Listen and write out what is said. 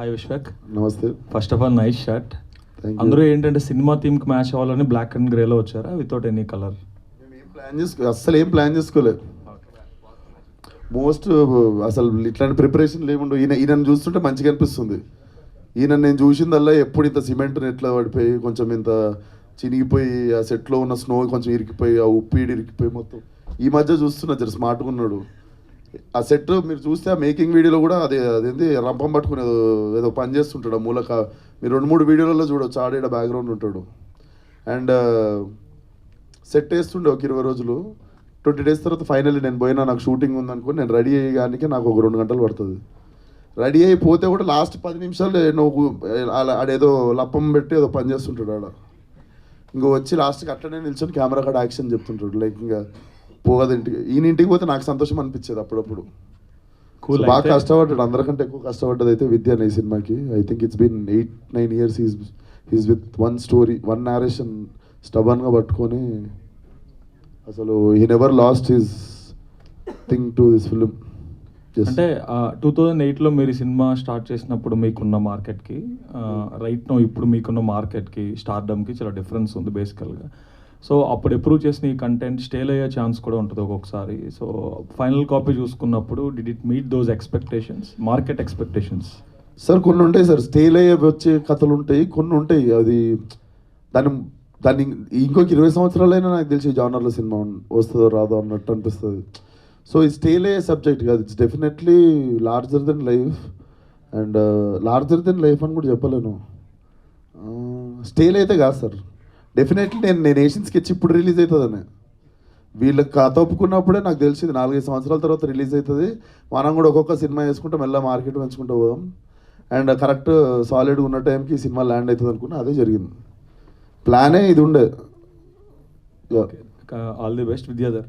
Hi Vishwak నమస్తే first of all nice shirt అందరూ ఏంటంటే సినిమా థీమ్కి మ్యాచ్ అవ్వాలని బ్లాక్ అండ్ గ్రేలో వచ్చారా వితౌట్ ఎనీ కలర్ ప్లాన్ చేసుకో అస్సలు ఏం ప్లాన్ చేసుకోలేదు. మోస్ట్ అసలు ఇట్లాంటి ప్రిపరేషన్ లేముండు ఈయన ఈయనను చూస్తుంటే మంచిగా అనిపిస్తుంది. ఈయన నేను చూసిందల్లా ఎప్పుడు ఇంత సిమెంట్ ఎట్లా పడిపోయి కొంచెం ఇంత చినిగిపోయి ఆ సెట్లో ఉన్న స్నో కొంచెం ఇరికిపోయి ఆ ఉప్పీడి ఇరికిపోయి మొత్తం. ఈ మధ్య చూస్తున్నా జర స్మార్ట్గా ఉన్నాడు. ఆ సెట్ మీరు చూస్తే ఆ మేకింగ్ వీడియోలో కూడా అదే అదేంది రంపం పట్టుకుని ఏదో పని చేస్తుంటాడు ఆ మూలక. మీరు రెండు మూడు వీడియోలలో చూడవచ్చు ఆడేడ బ్యాక్గ్రౌండ్ ఉంటాడు. అండ్ సెట్ వేస్తుండే ఒక ఇరవై రోజులు. ట్వంటీ డేస్ తర్వాత ఫైనల్లీ నేను పోయినా నాకు షూటింగ్ ఉందనుకో నేను రెడీ అయ్యగానికి నాకు ఒక రెండు గంటలు పడుతుంది. రెడీ అయిపోతే కూడా లాస్ట్ పది నిమిషాలు నువ్వు అలా ఆడేదో లప్పం పెట్టి ఏదో పని చేస్తుంటాడు ఆడ. ఇంకో వచ్చి లాస్ట్కి అట్లనే నిల్చొని కెమెరా కాడ యాక్షన్ చెప్తుంటాడు. లైక్ ఇంకా పోగదు ఇంటికి ఈయన ఇంటికి పోతే నాకు సంతోషం అనిపించేది అప్పుడప్పుడు. బాగా కష్టపడ్డాడు. అందరికంటే ఎక్కువ కష్టపడ్డది అయితే విద్య అనే సినిమాకి. I think it's been eight nine years is is with one story one narration స్టబన్గా పట్టుకొని అసలు he never lost his thing to this film అంటే టూ థౌజండ్ ఎయిట్లో మీరు ఈ సినిమా స్టార్ట్ చేసినప్పుడు మీకున్న మార్కెట్కి రైట్ నో ఇప్పుడు మీకున్న మార్కెట్కి స్టార్డమ్కి చాలా డిఫరెన్స్ ఉంది బేసికల్గా సో అప్పుడు అప్రూవ్ చేసిన ఈ కంటెంట్ స్టేల్ అయ్యే ఛాన్స్ కూడా ఉంటుంది ఒక్కొక్కసారి. సో ఫైనల్ కాపీ చూసుకున్నప్పుడు did it meet those expectations market expectations sir కొన్ని ఉంటాయి సార్ స్టేల్ అయ్యే వచ్చే కథలు ఉంటాయి కొన్ని ఉంటాయి. అది దాని దాన్ని ఇంకొక ఇరవై సంవత్సరాలైనా నాకు తెలిసి జానర్లో సినిమా వస్తుందో రాదో అన్నట్టు అనిపిస్తుంది. సో ఇది స్టేల్ అయ్యే సబ్జెక్ట్ కాదు. It's definitely larger than life and larger than life అని కూడా చెప్పలేను. Uh, స్టేల్ అయితే కాదు సార్ డెఫినెట్లీ నేను నేను ఏషియన్ స్కెచ్ ఇప్పుడు రిలీజ్ అవుతుందని వీళ్ళకి కథ ఒప్పుకున్నప్పుడే నాకు తెలిసింది నాలుగైదు సంవత్సరాల తర్వాత రిలీజ్ అవుతుంది. మనం కూడా ఒక్కొక్క సినిమా వేసుకుంటే మెల్ల మార్కెట్ పెంచుకుంటూ పోదాం. అండ్ కరెక్ట్ సాలిడ్గా ఉన్న టైంకి ఈ సినిమా ల్యాండ్ అవుతుంది అనుకున్నా అదే జరిగింది. ప్లానే ఇది ఉండే. All the best Vidyadhar.